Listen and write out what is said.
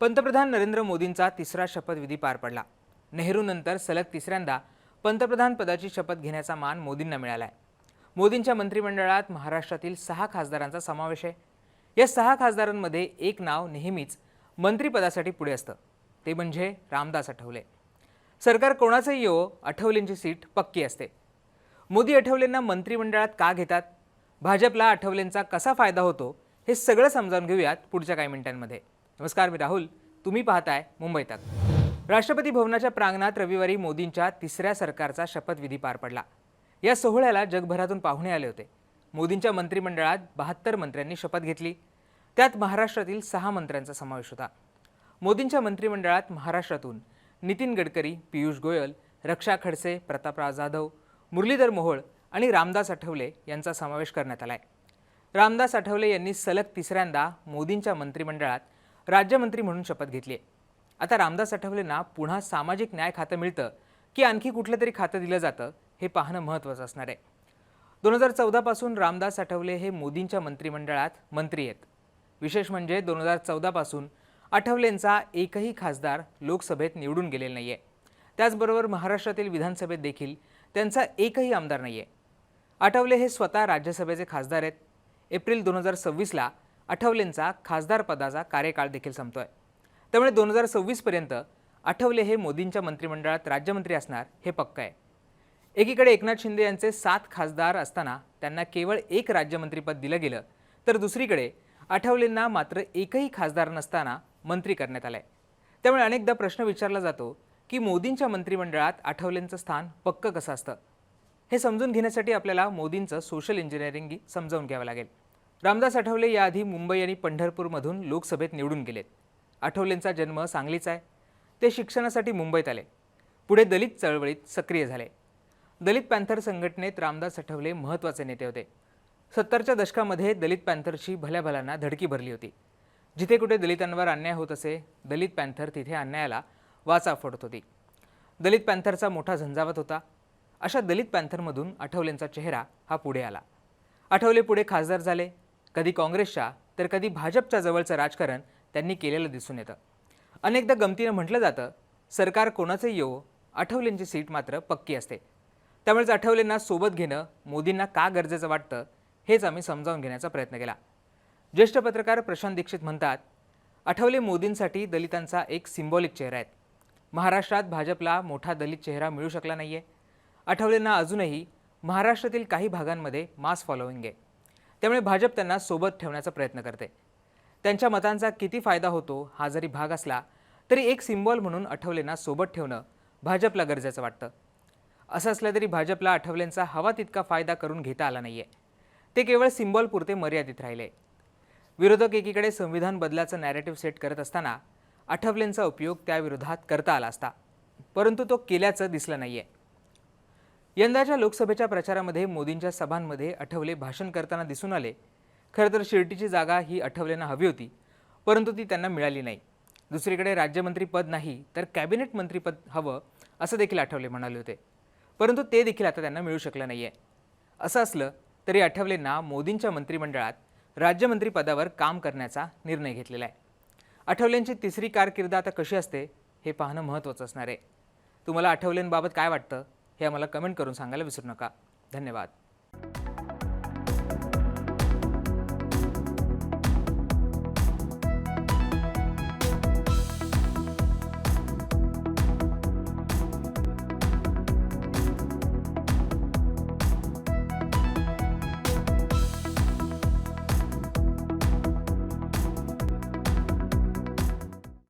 पंतप्रधान नरेंद्र मोदींचा तिसरा शपथविधी पार पडला. नेहरूनंतर सलग तिसऱ्यांदा पंतप्रधान पदाची शपथ घेण्याचा मान मोदींना मिळाला आहे मोदींच्या मंत्रिमंडळात महाराष्ट्रातील सहा खासदारांचा समावेश आहे. या सहा खासदारांमध्ये एक नाव नेहमीच मंत्रिपदासाठी पुढे असतं. ते म्हणजे रामदास आठवले. सरकार कोणाचंही येवो आठवलेंची सीट पक्की असते. मोदी आठवलेंना मंत्रिमंडळात का घेतात? भाजपला आठवलेंचा कसा फायदा होतो? हे सगळं समजावून घेऊयात पुढच्या काही मिनिटांमध्ये. नमस्कार मी राहुल. तुम्ही पाहताय मुंबई तक. राष्ट्रपती भवनाच्या प्रांगणात रविवारी मोदींच्या तिसऱ्या सरकारचा शपथविधी पार पडला. या सोहळ्याला जगभरातून पाहुणे आले होते. मोदींच्या मंत्रिमंडळात बहात्तर मंत्र्यांनी शपथ घेतली. त्यात महाराष्ट्रातील सहा मंत्र्यांचा समावेश होता. मोदींच्या मंत्रिमंडळात महाराष्ट्रातून नितीन गडकरी पियुष गोयल रक्षा खडसे प्रतापराव जाधव मुरलीधर मोहोळ आणि रामदास आठवले यांचा समावेश करण्यात आलाय. रामदास आठवले यांनी सलग तिसऱ्यांदा मोदींच्या मंत्रिमंडळात राज्यमंत्री म्हणून शपथ घेतली आहे. आता रामदास आठवलेंना पुन्हा सामाजिक न्याय खातं मिळतं की आणखी कुठलं तरी खातं दिलं जातं हे पाहणं महत्त्वाचं असणार आहे. दोन हजार चौदापासून रामदास आठवले हे मोदींच्या मंत्रिमंडळात मंत्री आहेत. विशेष म्हणजे दोन हजार चौदापासून आठवलेंचा एकही खासदार लोकसभेत निवडून गेलेला नाही आहे त्याचबरोबर महाराष्ट्रातील विधानसभेत देखील त्यांचा एकही आमदार नाही आहे आठवले हे स्वतः राज्यसभेचे खासदार आहेत. एप्रिल दोन हजार सव्वीसला आठवलेंचा खासदार पदाचा कार्यकाळ देखील संपतो आहे त्यामुळे दोन हजार सव्वीसपर्यंत आठवले हे मोदींच्या मंत्रिमंडळात राज्यमंत्री असणार हे पक्क आहे. एकीकडे एकनाथ शिंदे यांचे सात खासदार असताना त्यांना केवळ एक राज्यमंत्रीपद दिलं गेलं तर दुसरीकडे आठवलेंना मात्र एकही खासदार नसताना मंत्री करण्यात आलंय. त्यामुळे अनेकदा प्रश्न विचारला जातो की मोदींच्या मंत्रिमंडळात आठवलेंचं स्थान पक्क कसं असतं? हे समजून घेण्यासाठी आपल्याला मोदींचं सोशल इंजिनिअरिंग समजावून घ्यावं लागेल. रामदास आठवले याआधी मुंबई आणि पंढरपूरमधून लोकसभेत निवडून गेलेत. आठवलेंचा जन्म सांगलीचा आहे. ते शिक्षणासाठी मुंबईत आले. पुढे दलित चळवळीत सक्रिय झाले. दलित पॅन्थर संघटनेत रामदास आठवले महत्त्वाचे नेते होते. सत्तरच्या दशकामध्ये दलित पॅन्थरची भल्याभल्यांना धडकी भरली होती. जिथे कुठे दलितांवर अन्याय होत असे दलित पॅन्थर तिथे अन्यायाला वाचा फोडत होती. दलित पॅन्थरचा मोठा झंझावत होता. अशा दलित पॅन्थरमधून आठवलेंचा चेहरा हा पुढे आला. आठवले पुढे खासदार झाले. कधी काँग्रेसच्या तर कधी भाजपच्या जवळचं राजकारण त्यांनी केलेलं दिसून येतं. अनेकदा गमतीनं म्हटलं जातं सरकार कोणाचंही येवो आठवलेंची सीट मात्र पक्की असते. त्यामुळेच आठवलेंना सोबत घेणं मोदींना का गरजेचं वाटतं हेच आम्ही समजावून घेण्याचा प्रयत्न केला. ज्येष्ठ पत्रकार प्रशांत दीक्षित म्हणतात आठवले मोदींसाठी दलितांचा एक सिम्बॉलिक चेहरा आहेत महाराष्ट्रात भाजपला मोठा दलित चेहरा मिळू शकला नाही आहे आठवलेंना अजूनही महाराष्ट्रातील काही भागांमध्ये मास फॉलोईंग आहे. त्यामुळे भाजप त्यांना सोबत ठेवण्याचा प्रयत्न करते. त्यांच्या मतांचा किती फायदा होतो हा जरी भाग असला तरी एक सिम्बॉल म्हणून आठवलेंना सोबत ठेवणं भाजपला गरजेचं वाटतं. असं असलं तरी भाजपला आठवलेंचा हवा तितका फायदा करून घेता आला नाही आहे ते केवळ सिम्बॉल पुरते मर्यादित राहिले. विरोधक एकीकडे संविधान बदलाचं नॅरेटिव्ह सेट करत असताना आठवलेंचा उपयोग त्याविरोधात करता आला असता परंतु तो केल्याचं दिसलं नाही आहे यंदाच्या लोकसभेच्या प्रचारामध्ये मोदींच्या सभांमध्ये आठवले भाषण करताना दिसून आले. खरं तर शिर्टीची जागा ही आठवलेंना हवी होती परंतु ती त्यांना मिळाली नाही. दुसरीकडे राज्यमंत्रीपद नाही तर कॅबिनेट मंत्रीपद हवं असं देखील आठवले म्हणाले होते. परंतु ते देखील आता त्यांना मिळू शकलं नाही आहे असं असलं तरी आठवलेंना मोदींच्या मंत्रिमंडळात राज्यमंत्रीपदावर काम करण्याचा निर्णय घेतलेला आहे आठवलेंची तिसरी कारकीर्द आता कशी असते हे पाहणं महत्त्वाचं असणार आहे. तुम्हाला आठवलेंबाबत काय वाटतं? हे आम्हाला कमेंट करून सांगायला विसरू नका. धन्यवाद.